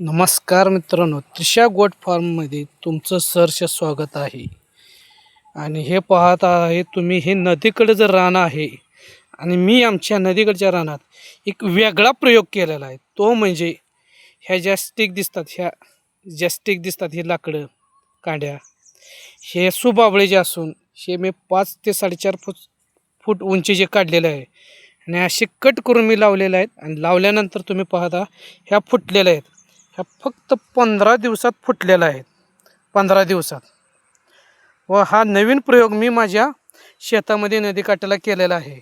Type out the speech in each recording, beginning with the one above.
नमस्कार मित्रांनो त्रिशा गोट फार्ममध्ये तुमचं सहर्ष स्वागत आहे. आणि हे पाहत आहे तुम्ही हे नदीकडे जर रान आहे आणि मी आमच्या नदीकडच्या रानात एक वेगळा प्रयोग केलेला आहे. तो म्हणजे ह्या ज्या स्टिक दिसतात ह्या ज्या स्टिक दिसतात हे लाकडं कांड्या हे सुबाबळे जे असून हे मी पाच ते साडेचार फूट फूट उंचीचे काढलेलं आहे. आणि असे कट करून मी लावलेले आहेत आणि लावल्यानंतर तुम्ही पाहता ह्या फुटलेल्या आहेत. ह्या फक्त पंधरा दिवसात फुटलेल्या आहेत पंधरा दिवसात. व हा नवीन प्रयोग मी माझ्या शेतामध्ये नदीकाठाला केलेला आहे.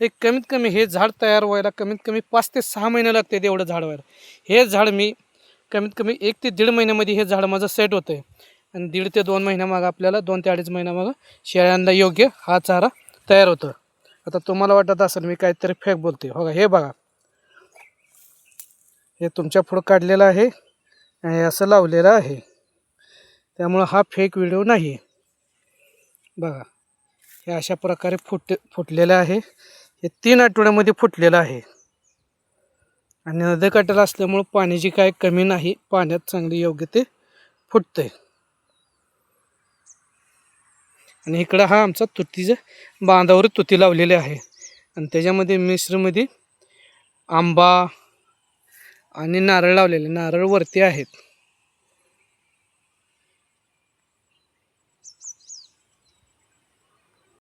हे कमीत कमी हे झाड तयार व्हायला कमीत कमी पाच ते सहा महिने लागते एवढं झाड व्हायला. हे झाड मी कमीत कमी एक ते दीड महिन्यामध्ये हे झाड माझं सेट होतं आहे आणि दीड ते दोन महिन्यामागं आपल्याला दोन ते अडीच महिन्यामागं शेळ्यांना योग्य हा चारा तयार होतो. आता तुम्हाला वाटत असेल मी काहीतरी फेक बोलते हो हे बघा. हे तुमच्या पुढं काढलेलं आहे आणि असं लावलेलं आहे. त्यामुळं हा फेक व्हिडिओ नाही. बघा हे अशा प्रकारे फुट फुटलेलं आहे. हे तीन आठवड्यामध्ये फुटलेलं आहे. आणि नदीकाठाला असल्यामुळं पाण्याची काय कमी नाही. पाण्यात चांगली योग्य ते फुटतंय. आणि इकडं हा आमचा तुतीचं बांधावर तुती लावलेली आहे. आणि त्याच्यामध्ये मिश्रमध्ये आंबा आणि नारळ लावलेले. नारळ वरती आहेत.